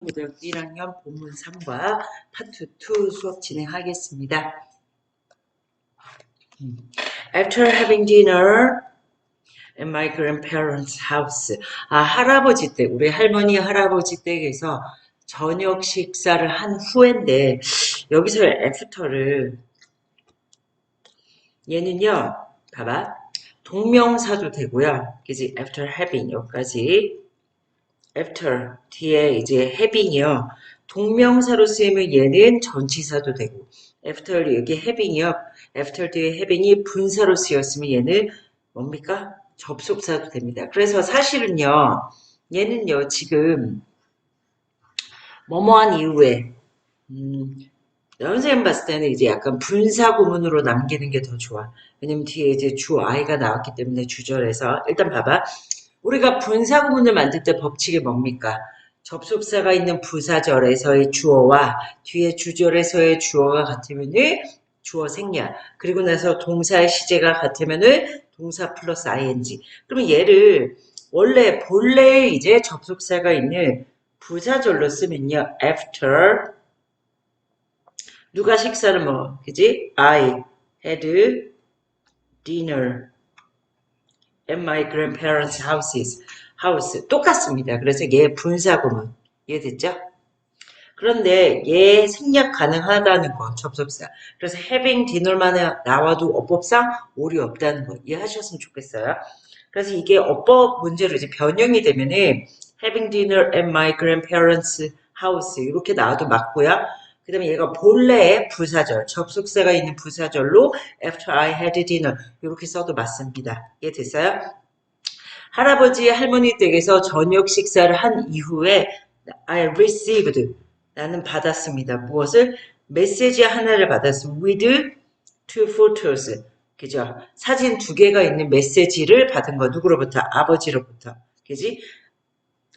고등학교 1학년 본문 3과 파트 2 수업 진행하겠습니다. 음. After having dinner at my grandparents' house. 아, 할아버지 댁, 우리 할머니 할아버지 댁에서 저녁 식사를 한 후인데 여기서 after를 얘는요, 봐봐. 동명사도 되고요. 그지? After having 여기까지. After 뒤에 이제 having이요. 동명사로 쓰이면 얘는 전치사도 되고 after 여기 having이요. after 뒤에 having이 분사로 쓰였으면 얘는 뭡니까? 접속사도 됩니다. 그래서 사실은요. 얘는요. 지금 뭐뭐한 이후에 음, 선생님 봤을 때는 이제 약간 분사 구문으로 남기는 게 더 좋아. 왜냐면 뒤에 이제 주 아이가 나왔기 때문에 주절에서 일단 봐봐. 우리가 분사 구문을 만들 때 법칙이 뭡니까? 접속사가 있는 부사절에서의 주어와 뒤에 주절에서의 주어가 같으면은 주어 생략. 그리고 나서 동사의 시제가 같으면은 동사 플러스 ing. 그러면 얘를 원래 본래에 이제 접속사가 있는 부사절로 쓰면요. after 누가 식사를 먹어? 그지? I had dinner at my grandparents' houses. house. 똑같습니다. 그래서 얘 분사구문. 이해됐죠? 그런데 얘 생략 가능하다는 거, 접속사. 그래서 having dinner만 나와도 어법상 오류 없다는 거 이해하셨으면 좋겠어요. 그래서 이게 어법 문제로 이제 변형이 되면은 having dinner at my grandparents' house 이렇게 나와도 맞고요. 그 다음에 얘가 본래의 부사절, 접속사가 있는 부사절로 after I had dinner 이렇게 써도 맞습니다. 이해 됐어요? 할아버지 할머니 댁에서 저녁 식사를 한 이후에 I received 나는 받았습니다. 무엇을? 메시지 하나를 받았어. with two photos. 그죠? 사진 두 개가 있는 메시지를 받은 거 누구로부터? 아버지로부터. 그지?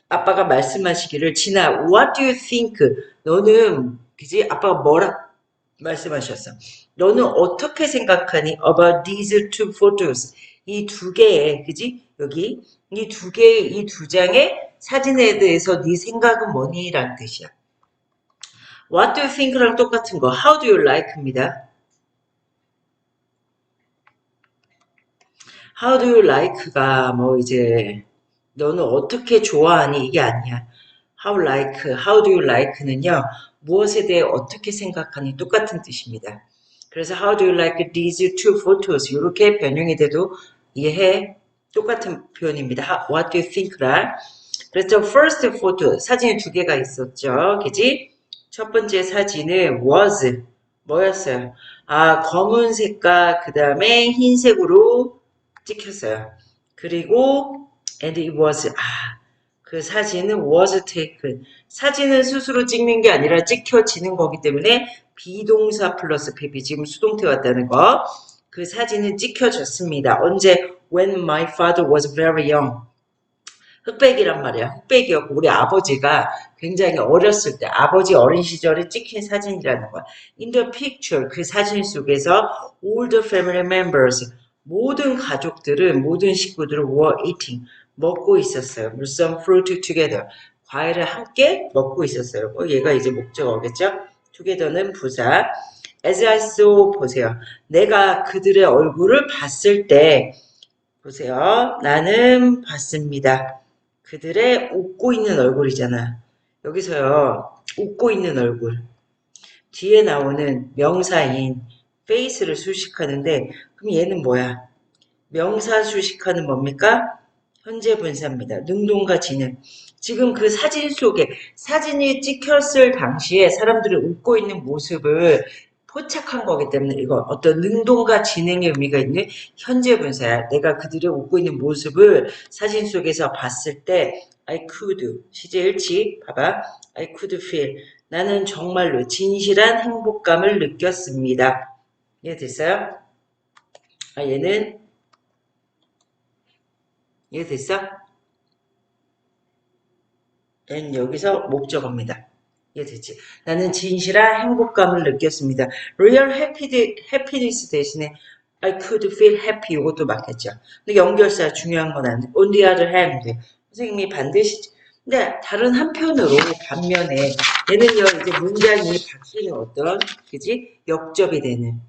아빠가 말씀하시기를 진아, what do you think? 너는 그지? 아빠가 뭐라 말씀하셨어? 너는 어떻게 생각하니? about these two photos. 이 두 개의, 그지? 여기 이 두 개의 이 두 장의 사진에 대해서 네 생각은 뭐니? 라는 뜻이야. What do you think랑 똑같은 거. How do you like입니다. How do you like가 뭐 이제 너는 어떻게 좋아하니? 이게 아니야. How like, how do you like는요. 무엇에 대해 어떻게 생각하니? 똑같은 뜻입니다. 그래서 how do you like these two photos? 이렇게 변형이 돼도 이해해. 똑같은 표현입니다. What do you think라. 그래서 first photo 사진이 두 개가 있었죠. 그지? 첫 번째 사진은 was 뭐였어요? 아 검은색과 그 다음에 흰색으로 찍혔어요. 그리고 and it was 아 그 사진은 was taken 사진은 스스로 찍는 게 아니라 찍혀지는 거기 때문에 비동사 플러스 PP 지금 수동태 왔다는 거. 그 사진은 찍혀졌습니다. 언제? When my father was very young. 흑백이란 말이야. 흑백이었고 우리 아버지가 굉장히 어렸을 때 아버지 어린 시절에 찍힌 사진이라는 거야. In the picture 그 사진 속에서 all the family members 모든 가족들은 모든 식구들은 were eating 먹고 있었어요. some fruit together 과일을 함께 먹고 있었어요. 어, 얘가 이제 목적어겠죠? together는 부사. as I saw 보세요. 내가 그들의 얼굴을 봤을 때 보세요. 나는 봤습니다. 그들의 웃고 있는 얼굴이잖아. 여기서요. 웃고 있는 얼굴. 뒤에 나오는 명사인 face를 수식하는데 그럼 얘는 뭐야? 명사 수식하는 뭡니까? 현재 분사입니다. 능동과 지능. 지금 그 사진 속에 사진이 찍혔을 당시에 사람들이 웃고 있는 모습을 포착한 거기 때문에 이거 어떤 능동과 지능의 의미가 있는 현재 분사야. 내가 그들이 웃고 있는 모습을 사진 속에서 봤을 때 I could 시제 일치 봐봐. I could feel 나는 정말로 진실한 행복감을 느꼈습니다. 이해 됐어요? 아 얘는 이해됐어? 얘는 여기서 목적어입니다. 이해됐지? 나는 진실한 행복감을 느꼈습니다. real happiness 대신에 I could feel happy 이것도 맞겠죠. 근데 연결사 중요한 건 아니에요. on the other hand 선생님이 반드시 근데 다른 한편으로 반면에 얘는요 이제 문장이 바뀌는 어떤 그지 역접이 되는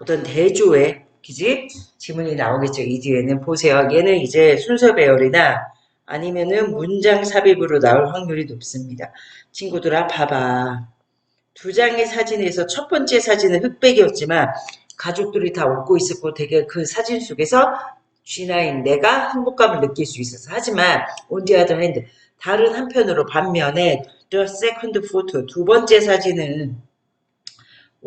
어떤 대조의 그지? 지문이 나오겠죠. 이 뒤에는 보세요. 얘는 이제 순서 배열이나 아니면은 문장 삽입으로 나올 확률이 높습니다. 친구들아 봐봐. 두 장의 사진에서 첫 번째 사진은 흑백이었지만 가족들이 다 웃고 있었고 되게 그 사진 속에서 G9 내가 행복감을 느낄 수 있어서. 하지만 the other hand 다른 한편으로 반면에 the second photo 두 번째 사진은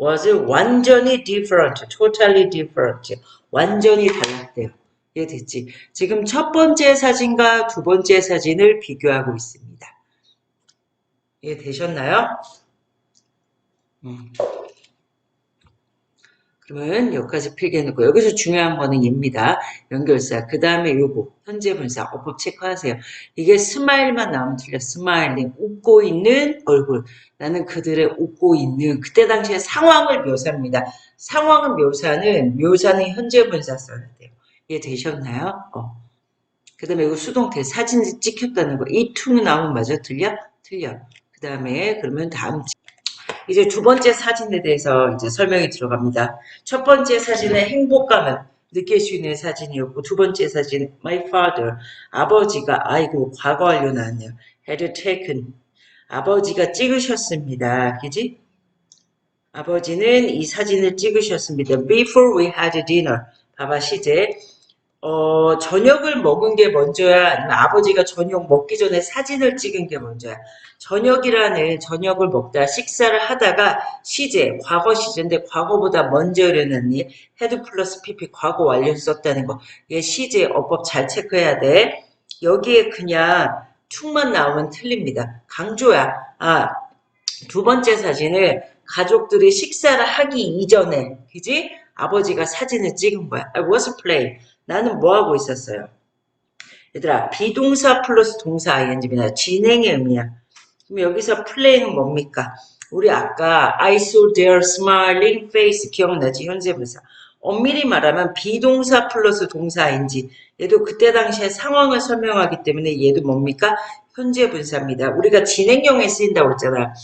was 완전히 different, totally different 완전히 달랐대요. 이해됐지? 지금 첫 번째 사진과 두 번째 사진을 비교하고 있습니다. 이해되셨나요? 음. 그러면 여기까지 필기해놓고 여기서 중요한 거는 얘입니다. 연결사. 그 다음에 요거 현재 분사 어법 체크하세요. 이게 스마일만 나오면 틀려. 스마일링 웃고 있는 얼굴. 나는 그들의 웃고 있는 그때 당시의 상황을 묘사합니다. 상황을 묘사는 묘사는 현재 분사 써야 돼요. 이해되셨나요? 어. 그 다음에 이거 수동태 사진 찍혔다는 거. 이 투는 나오면 맞아? 틀려? 틀려. 그 다음에 그러면 다음 이제 두 번째 사진에 대해서 이제 설명이 들어갑니다. 첫 번째 사진은 행복감을 느낄 수 있는 사진이었고 두 번째 사진 my father 아버지가 아이고 과거 나왔네요. had taken 아버지가 찍으셨습니다. 그지? 아버지는 이 사진을 찍으셨습니다. Before we had dinner. 봐봐 시제. 어, 저녁을 먹은 게 먼저야? 아니면 아버지가 저녁 먹기 전에 사진을 찍은 게 먼저야? 저녁이라는 저녁을 먹다 식사를 하다가 시제, 과거 시제인데 과거보다 먼저 일어났니? 헤드 플러스 PP 과거 완료 썼다는 거. 얘 시제 어법 잘 체크해야 돼. 여기에 그냥 툭만 나오면 틀립니다. 강조야. 아, 두 번째 사진을 가족들이 식사를 하기 이전에, 그지? 아버지가 사진을 찍은 거야. I was playing. 나는 뭐 하고 있었어요? 얘들아, 비동사 플러스 동사 ing입니다. 진행의 의미야. 그럼 여기서 playing은 뭡니까? 우리 아까 I saw their smiling face 기억나지? 현재 분사. 엄밀히 말하면 비동사 플러스 동사 ing. 얘도 그때 당시에 상황을 설명하기 때문에 얘도 뭡니까? 현재 분사입니다. 우리가 진행형에 쓰인다고 했잖아.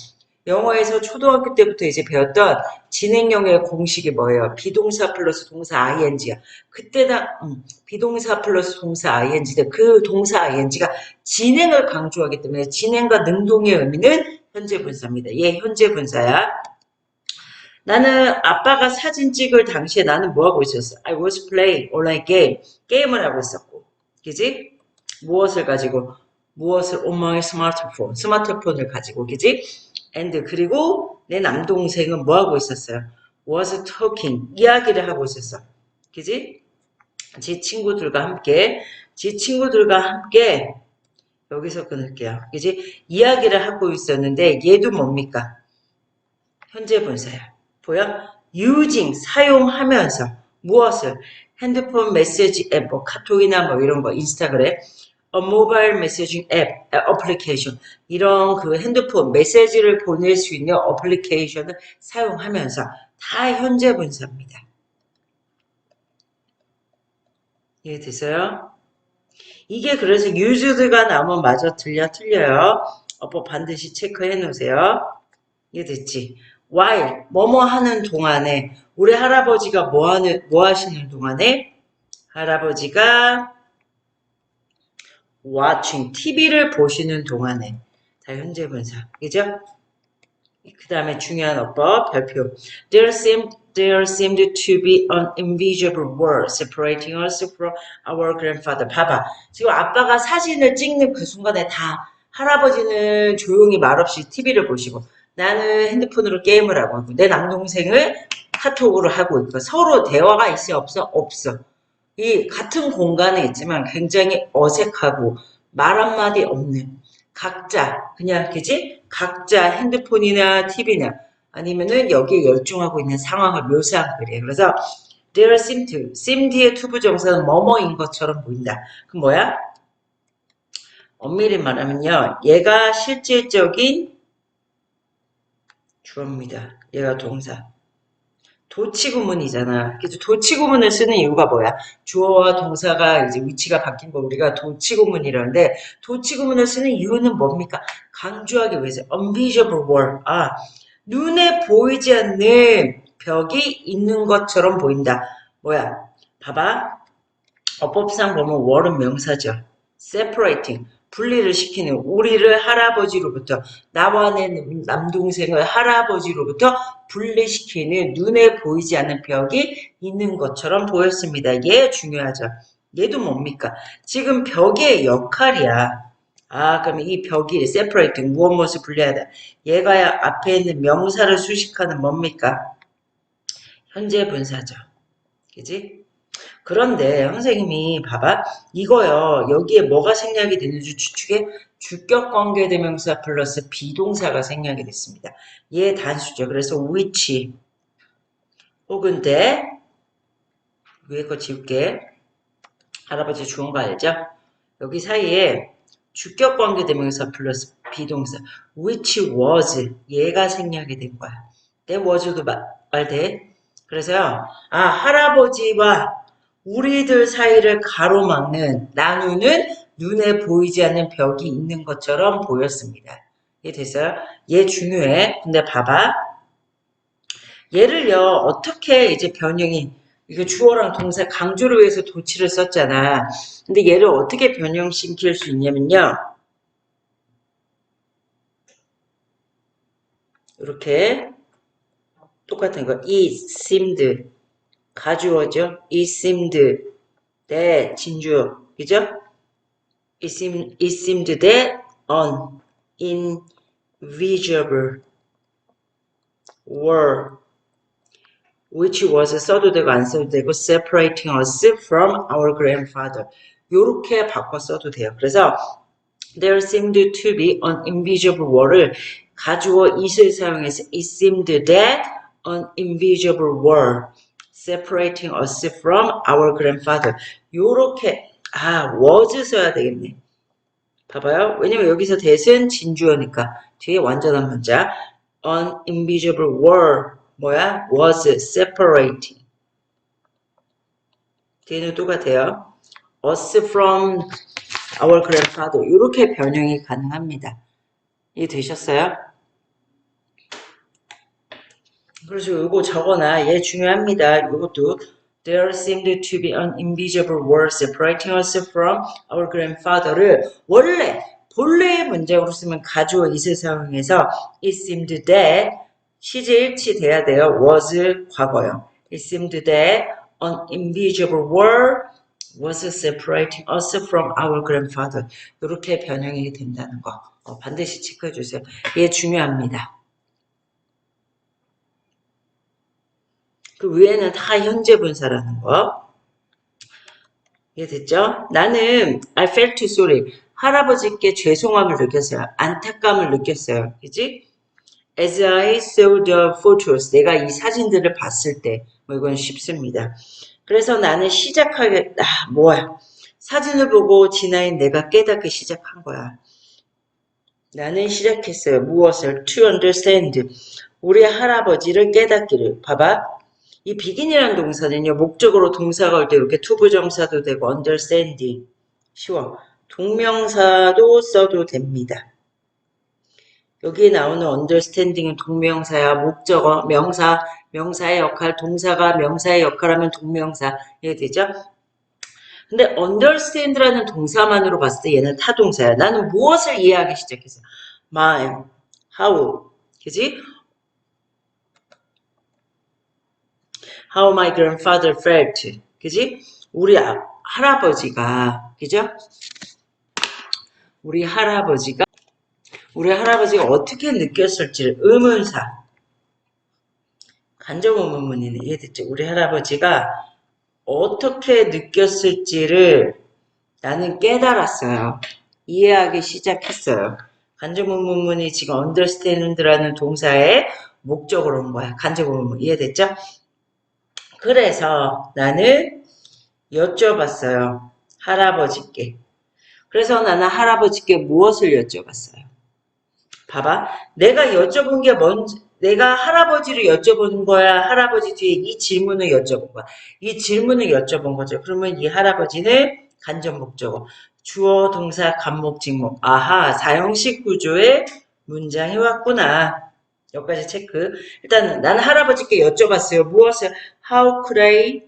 영어에서 초등학교 때부터 이제 배웠던 진행형의 공식이 뭐예요? 비동사 플러스 동사 ing야. 그때다 음, 비동사 플러스 동사 ing인데 그 동사 ing가 진행을 강조하기 때문에 진행과 능동의 의미는 현재 분사입니다. 얘 현재 분사야. 나는 아빠가 사진 찍을 당시에 나는 뭐 하고 있었어? I was playing online game. 게임을 하고 있었고. 그지? 무엇을 가지고? 무엇을 my smartphone. 스마트폰을 가지고. 그지? And 그리고 내 남동생은 뭐 하고 있었어요? was talking. 이야기를 하고 있었어. 그지? 제 친구들과 함께, 제 친구들과 함께, 여기서 끊을게요. 그지? 이야기를 하고 있었는데, 얘도 뭡니까? 현재 분사야. 보여? using, 사용하면서, 무엇을? 핸드폰 메시지 앱, 뭐 카톡이나 뭐 이런 거, 인스타그램, 어, 모바일 메시징 앱, 어플리케이션 이런 그 핸드폰 메시지를 보낼 수 있는 어플리케이션을 사용하면서 다 현재 분사입니다. 이해됐어요? 이게 그래서 used가 나오면 마저 틀려 틀려요. 어법 반드시 체크해 놓으세요. 이해됐지? while 뭐뭐 하는 동안에 우리 할아버지가 뭐 하는 뭐 하시는 동안에 할아버지가 watching TV를 보시는 동안에. 다 현재 분사. 그죠? 그 다음에 중요한 어법 별표. There seemed there seemed to be an invisible wall separating us from our grandfather. 봐봐. 지금 아빠가 사진을 찍는 그 순간에 다 할아버지는 조용히 말없이 TV를 보시고 나는 핸드폰으로 게임을 하고 있고 내 남동생은 카톡으로 하고 있고 서로 대화가 있어 없어? 없어 이 같은 공간에 있지만 굉장히 어색하고 말 한마디 없는 각자 그냥 그지 각자 핸드폰이나 TV나 아니면은 여기에 열중하고 있는 상황을 묘사한 글이에요. 그래서 there seem to, seemed의 투부 정사는 뭐뭐인 것처럼 보인다. 그 뭐야? 엄밀히 말하면요. 얘가 실질적인 주어입니다. 얘가 동사. 도치구문이잖아. 그래서 도치구문을 쓰는 이유가 뭐야? 주어와 동사가 이제 위치가 바뀐 거 우리가 도치구문이라는데 도치구문을 쓰는 이유는 뭡니까? 강조하기 위해서 unvisible wall. 아, 눈에 보이지 않는 벽이 있는 것처럼 보인다. 뭐야? 봐봐. 어법상 보면 wall은 명사죠. separating. 분리를 시키는 우리를 할아버지로부터 나와 내 남동생을 할아버지로부터 분리시키는 눈에 보이지 않는 벽이 있는 것처럼 보였습니다. 얘 중요하죠. 얘도 뭡니까? 지금 벽의 역할이야. 아, 그럼 이 벽이 separating 무엇 무엇을 분리하다. 얘가 앞에 있는 명사를 수식하는 뭡니까? 현재 분사죠. 그지? 그런데 선생님이 봐봐 이거요 여기에 뭐가 생략이 되는지 추측에 주격 관계대명사 플러스 비동사가 생략이 됐습니다. 얘 단수죠. 그래서 which 혹은 대 위에 거 지울게 할아버지 주은 거 알죠? 여기 사이에 주격 관계 대명사 플러스 비동사 which was 얘가 생략이 된 거야. 내 was도 말돼. 그래서요 아 할아버지와 우리들 사이를 가로막는 나누는 눈에 보이지 않는 벽이 있는 것처럼 보였습니다. 이해 됐어요? 얘 중요해. 근데 봐봐. 얘를요 어떻게 이제 변형이 이거 주어랑 동사 강조를 위해서 도치를 썼잖아. 근데 얘를 어떻게 변형시킬 수 있냐면요. 이렇게 똑같은 거. it seemed 가주어죠. it seemed that 진주어. 그죠? it seemed, it seemed that uninvisible were which was 써도 되고 안 써도 되고 separating us from our grandfather 요렇게 바꿔 써도 돼요. 그래서 there seemed to be an invisible wall을 가주어 it을 사용해서 it seemed that an invisible wall separating us from our grandfather. 요렇게 아 was 써야 되겠네. 봐봐요. 왜냐면 여기서 that은 진주어니까 뒤에 완전한 문자 an invisible wall 뭐야? was separating. 뒤에는 똑같아요. us from our grandfather. 이렇게 변형이 가능합니다. 이해 되셨어요? 그래서 이거 적어놔. 얘 중요합니다. 이것도 There seemed to be an invisible wall separating us from our grandfather를 원래 본래의 문장으로 쓰면 가주어 is을 사용해서 it seemed that 시제 일치 돼야 돼요. was 과거요. It seemed that an invisible wall was separating us from our grandfather. 이렇게 변형이 된다는 거 어, 반드시 체크해 주세요. 얘 중요합니다. 그 위에는 다 현재 분사라는 거. 이해됐죠? 나는 I felt sorry. 할아버지께 죄송함을 느꼈어요. 안타까움을 느꼈어요. 그지? As I saw the photos. 내가 이 사진들을 봤을 때. 뭐 이건 쉽습니다. 그래서 나는 시작하겠다. 아, 뭐야. 사진을 보고 지나인 내가 깨닫기 시작한 거야. 나는 시작했어요. 무엇을? To understand. 우리 할아버지를 깨닫기를. 봐봐. 이 비긴이라는 동사는요, 목적으로 동사가 올 때 이렇게 투부정사도 되고, understanding. 쉬워. 동명사도 써도 됩니다. 여기에 나오는 understanding은 동명사야, 목적어, 명사, 명사의 역할, 동사가 명사의 역할하면 동명사. 이해 되죠? 근데 understand라는 동사만으로 봤을 때 얘는 타동사야. 나는 무엇을 이해하기 시작했어? my, how, 그지? How my grandfather felt. 그지? 우리 아, 할아버지가, 그죠? 우리 할아버지가, 우리 할아버지가 어떻게 느꼈을지를 의문사. 간접 의문문이네. 이해됐죠? 우리 할아버지가 어떻게 느꼈을지를 나는 깨달았어요. 이해하기 시작했어요. 간접 의문문이 지금 understand라는 동사의 목적으로 온 거야. 간접 의문문. 이해됐죠? 그래서 나는 여쭤봤어요. 할아버지께. 그래서 나는 할아버지께 무엇을 여쭤봤어요. 봐봐. 내가 여쭤본 게 뭔지, 내가 할아버지를 여쭤본 거야? 할아버지 뒤에 이 질문을 여쭤본 거야. 이 질문을 여쭤본 거죠. 그러면 이 할아버지는 간접 목적어. 주어, 동사, 간목, 직목. 아하, 사형식 구조의 문장이 왔구나. 여기까지 체크. 일단 나는 할아버지께 여쭤봤어요. 무엇을? How could I,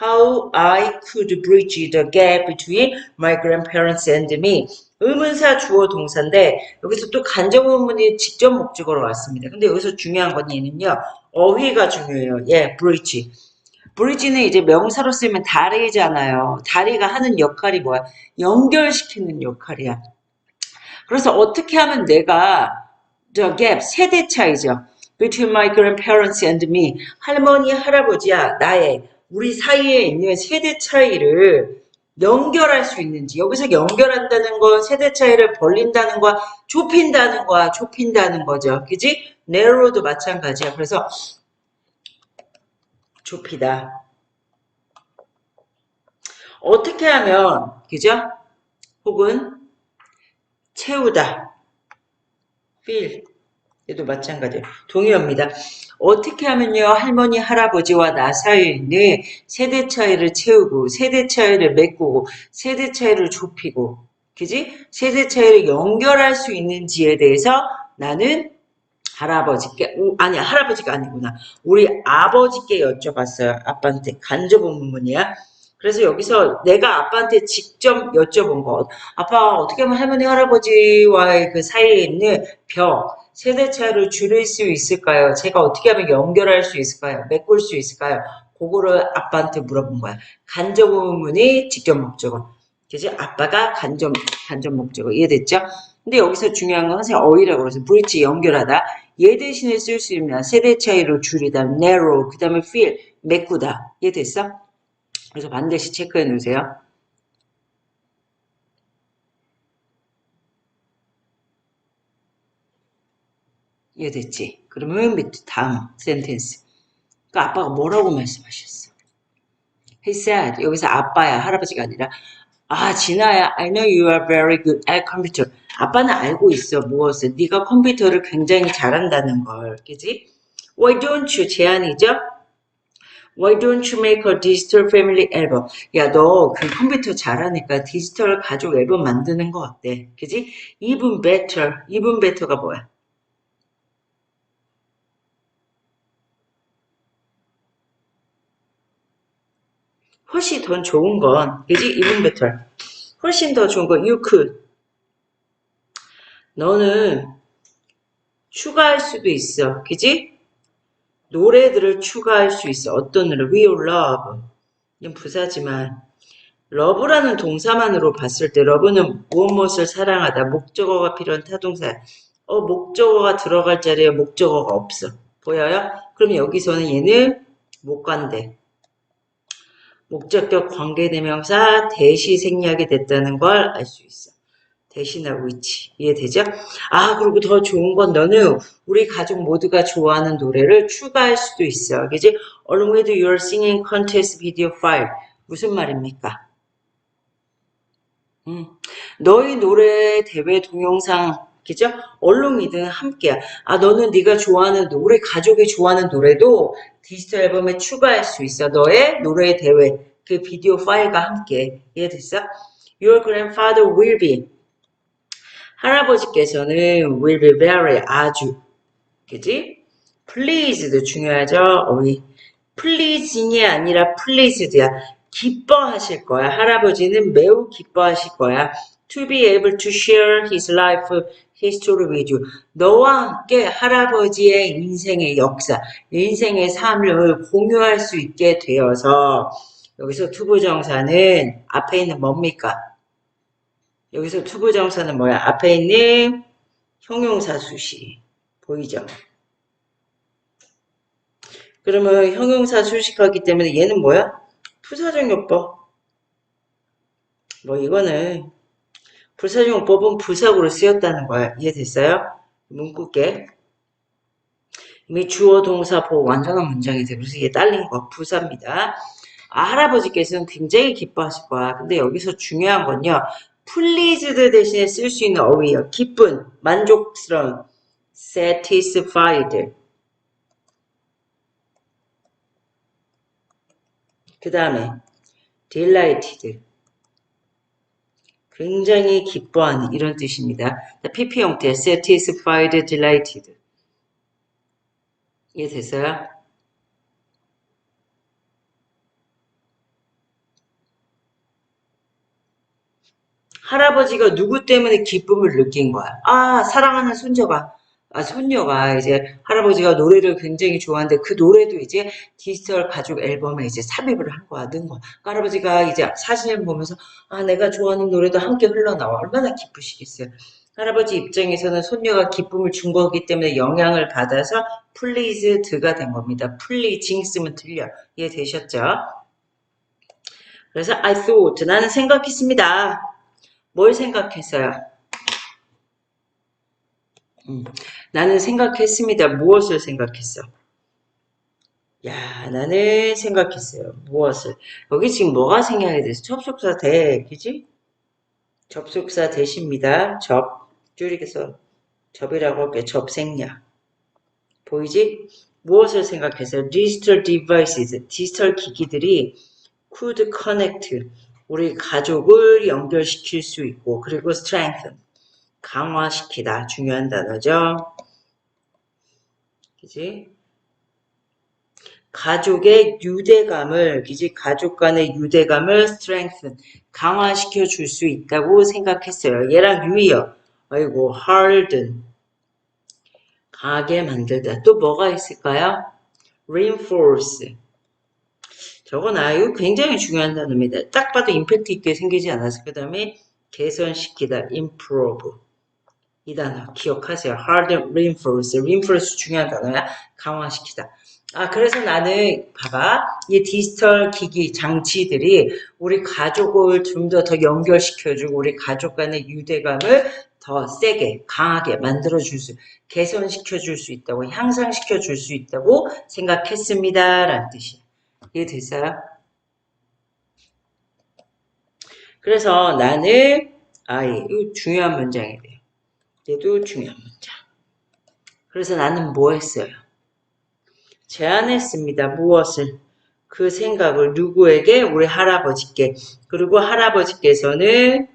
how I could bridge the gap between my grandparents and me. 의문사 주어 동사인데 여기서 또 간접 의문이 직접 목적어로 왔습니다. 근데 여기서 중요한 건 얘는요. 어휘가 중요해요. 예, bridge. bridge는 이제 명사로 쓰면 다리잖아요. 다리가 하는 역할이 뭐야? 연결시키는 역할이야. 그래서 어떻게 하면 내가 the gap 세대 차이죠. between my grandparents and me. 할머니 할아버지야 나의 우리 사이에 있는 세대 차이를 연결할 수 있는지 여기서 연결한다는 건 세대 차이를 벌린다는 거야 좁힌다는 거야 좁힌다는 거죠. 그지? Narrow도 마찬가지야. 그래서 좁히다. 어떻게 하면 그죠? 혹은 채우다 fill 얘도 마찬가지예요. 동의어입니다. 어떻게 하면요, 할머니, 할아버지와 나 사이에 있는 세대 차이를 채우고, 세대 차이를 메꾸고, 세대 차이를 좁히고, 그지? 세대 차이를 연결할 수 있는지에 대해서 나는 할아버지께, 오, 아니, 할아버지가 아니구나. 우리 아버지께 여쭤봤어요. 아빠한테 간접 의문문이야. 그래서 여기서 내가 아빠한테 직접 여쭤본 것. 아빠, 어떻게 하면 할머니, 할아버지와의 그 사이에 있는 벽, 세대 차이를 줄일 수 있을까요? 제가 어떻게 하면 연결할 수 있을까요? 메꿀 수 있을까요? 그거를 아빠한테 물어본 거야. 간접 의문이 직접 목적어. 그지? 아빠가 간접, 간접 목적어. 이해됐죠? 근데 여기서 중요한 건 선생님 어휘라고 그래서 브릿지 연결하다. 얘 대신에 쓸 수 있는 세대 차이를 줄이다. narrow. 그 다음에 fill. 메꾸다. 이해됐어? 그래서 반드시 체크해 놓으세요. 이해됐지? 그러면 밑에 다음 센텐스. 그러니까 아빠가 뭐라고 말씀하셨어? He said, 여기서 아빠야, 할아버지가 아니라, 아, 진아야, I know you are very good at computer. 아빠는 알고 있어, 무엇을. 네가 컴퓨터를 굉장히 잘한다는 걸, 그지? Why don't you, 제안이죠? Why don't you make a digital family album? 야, 너 그 컴퓨터 잘하니까 디지털 가족 앨범 만드는 거 어때? 그지? Even better. Even better가 뭐야? 훨씬 더 좋은 건, 그지? Even better. 훨씬 더 좋은 건, you could. 너는 추가할 수도 있어. 그지? 노래들을 추가할 수 있어. 어떤 노래? We love. 이건 부사지만 love라는 동사만으로 봤을 때 love는 무엇 무엇을 사랑하다. 목적어가 필요한 타동사. 어, 목적어가 들어갈 자리에 목적어가 없어. 보여요? 그럼 여기서는 얘는 못 간대. 목적격 관계대명사 대시 생략이 됐다는 걸 알 수 있어. 대신하고 있지. 이해되죠? 아, 그리고 더 좋은 건 너는 우리 가족 모두가 좋아하는 노래를 추가할 수도 있어. 그지? Along with your singing contest video file. 무슨 말입니까? 음, 너희 노래 대회 동영상 그죠? 얼롱이든 함께야. 아, 너는 네가 좋아하는 노래, 가족이 좋아하는 노래도 디지털 앨범에 추가할 수 있어. 너의 노래 대회 그 비디오 파일과 함께 이해됐어? Your grandfather will be 할아버지께서는 will be very 아주 그지? pleased도 중요하죠. 어휘 pleasing이 아니라 pleased야. 기뻐하실 거야. 할아버지는 매우 기뻐하실 거야. to be able to share his life history with you. 너와 함께 할아버지의 인생의 역사, 인생의 삶을 공유할 수 있게 되어서 여기서 투부정사는 앞에 있는 뭡니까? 여기서 투부정사는 뭐야? 앞에 있는 형용사 수식. 보이죠? 그러면 형용사 수식하기 때문에 얘는 뭐야? 부사적용법. 뭐 이거는 부사적용법은 부사구로 쓰였다는 거야. 이해됐어요? 문구게. 이미 주어 동사 보호 완전한 문장이 돼. 그래서 이게 딸린 거 부사입니다. 아, 할아버지께서는 굉장히 기뻐하실 거야. 근데 여기서 중요한 건요. pleased드 대신에 쓸 수 있는 어휘예요. 기쁜, 만족스러운, satisfied. 그 다음에 delighted. 굉장히 기뻐하는 이런 뜻입니다. PP 형태 satisfied, delighted. 이해됐어요? 할아버지가 누구 때문에 기쁨을 느낀 거야? 아, 사랑하는 손자가, 아, 손녀가 이제 할아버지가 노래를 굉장히 좋아하는데 그 노래도 이제 디지털 가족 앨범에 이제 삽입을 한 거야, 넣은 거야. 그러니까 할아버지가 이제 사진을 보면서 아, 내가 좋아하는 노래도 함께 흘러나와. 얼마나 기쁘시겠어요. 할아버지 입장에서는 손녀가 기쁨을 준 거기 때문에 영향을 받아서 플리즈드가 된 겁니다. 플리징 쓰면 틀려. 이해되셨죠? 그래서 I thought, 나는 생각했습니다. 뭘 생각했어요? 음, 나는 생각했습니다. 무엇을 생각했어? 야, 나는 생각했어요. 무엇을? 여기 지금 뭐가 생략이 됐어? 접속사 대, 그지? 접속사 대십니다. 접, 줄이겠어. 접이라고 할게. 접생략. 보이지? 무엇을 생각했어요? 디지털 디바이스, 디지털 기기들이 could connect, 우리 가족을 연결시킬 수 있고 그리고 strengthen 강화시키다 중요한 단어죠. 그지? 가족의 유대감을 그지 가족 간의 유대감을 strengthen 강화시켜 줄 수 있다고 생각했어요. 얘랑 유의어. 아이고 harden 강하게 만들다. 또 뭐가 있을까요? reinforce 저건 아유 굉장히 중요한 단어입니다. 딱 봐도 임팩트 있게 생기지 않았어요. 그 다음에 개선시키다, improve. 이 단어 기억하세요. harden, reinforce. reinforce 중요한 단어야. 강화시키다. 아, 그래서 나는, 봐봐. 이 디지털 기기, 장치들이 우리 가족을 좀 더 더 연결시켜주고, 우리 가족 간의 유대감을 더 세게, 강하게 만들어줄 수, 개선시켜줄 수 있다고, 향상시켜줄 수 있다고 생각했습니다. 라는 뜻이야. 이해됐어요? 그래서 나는 아, 예, 이거 중요한 문장이에요. 얘도 중요한 문장. 그래서 나는 뭐 했어요? 제안했습니다. 무엇을? 그 생각을 누구에게? 우리 할아버지께. 그리고 할아버지께서는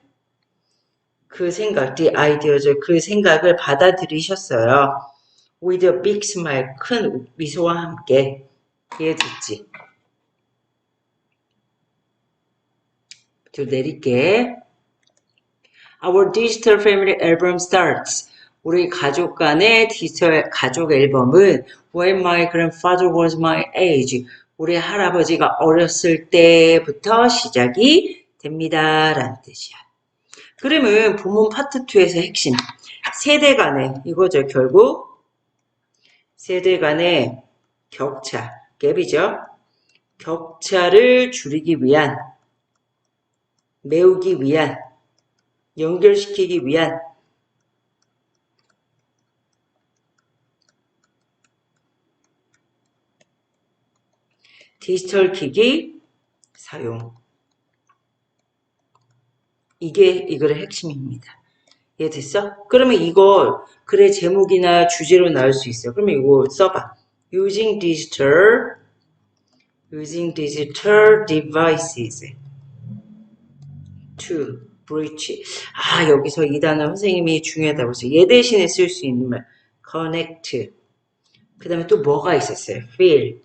그 생각, the idea죠. 그 생각을 받아들이셨어요. with a big smile, 큰 미소와 함께. 이해됐지? 좀 내릴게. Our digital family album starts. 우리 가족 간의 디지털 가족 앨범은 When my grandfather was my age. 우리 할아버지가 어렸을 때부터 시작이 됩니다. 라는 뜻이야. 그러면 본문 파트 2에서 핵심. 세대 간의, 이거죠, 결국. 세대 간의 격차, 갭이죠. 격차를 줄이기 위한 메우기 위한, 연결시키기 위한 디지털 기기 사용. 이게 이거의 핵심입니다. 이해됐어? 그러면 이걸 글의 제목이나 주제로 나올 수 있어요. 그러면 이거 써봐. Using digital, using digital devices. To breach. 아, 여기서 이 단어 선생님이 중요하다고 했어요. 얘 대신에 쓸 수 있는 말. connect. 그 다음에 또 뭐가 있었어요? feel.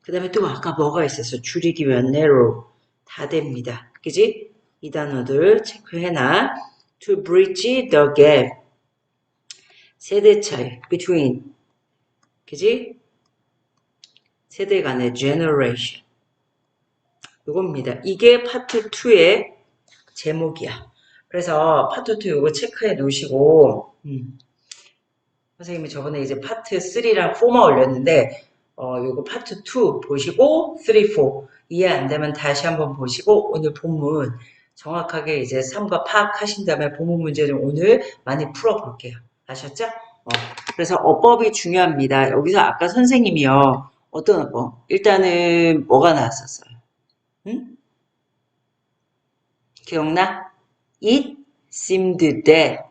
그 다음에 또 아까 뭐가 있었어? 줄이기 위한 narrow. 다 됩니다. 그지? 이 단어들 체크해놔. to bridge the gap. 세대 차이. between. 그지? 세대 간의 generation. 이겁니다. 이게 파트 2의 제목이야. 그래서 파트 2 이거 체크해 놓으시고 음. 선생님이 저번에 이제 파트 3랑 4만 올렸는데 어 요거 파트 2 보시고 3, 4 이해 안 되면 다시 한번 보시고 오늘 본문 정확하게 이제 3과 파악하신 다음에 본문 문제를 오늘 많이 풀어볼게요. 아셨죠? 어, 그래서 어법이 중요합니다. 여기서 아까 선생님이요. 어떤 어법? 일단은 뭐가 나왔었어요? 응? 기억나? It seemed that.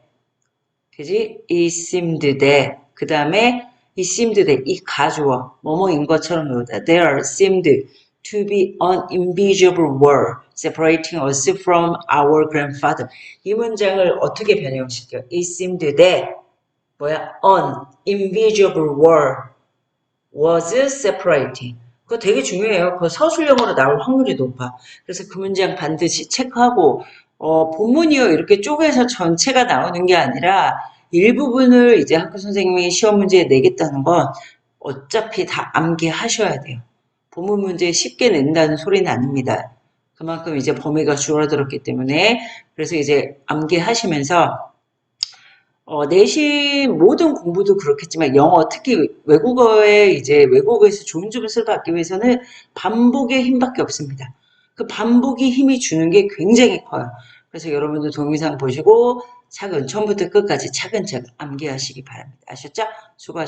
그지? It seemed that. 그 다음에 it seemed that. 이 가주어. 뭐뭐인 것처럼 외우다. There seemed. to be an invisible wall separating us from our grandfather. 이 문장을 어떻게 변형시켜? It seemed that 뭐야? an invisible wall was separating. 그거 되게 중요해요. 그거 서술형으로 나올 확률이 높아. 그래서 그 문장 반드시 체크하고 어, 본문이요 이렇게 쪼개서 전체가 나오는 게 아니라 일부분을 이제 학교 선생님이 시험 문제에 내겠다는 건 어차피 다 암기하셔야 돼요. 본문 문제 쉽게 낸다는 소리는 아닙니다. 그만큼 이제 범위가 줄어들었기 때문에 그래서 이제 암기하시면서 어, 내신 모든 공부도 그렇겠지만 영어 특히 외국어에 이제 외국어에서 좋은 점수를 받기 위해서는 반복의 힘밖에 없습니다. 그 반복이 힘이 주는 게 굉장히 커요. 그래서 여러분들 동영상 보시고 차근 처음부터 끝까지 차근차근 암기하시기 바랍니다. 아셨죠? 수고하셨습니다.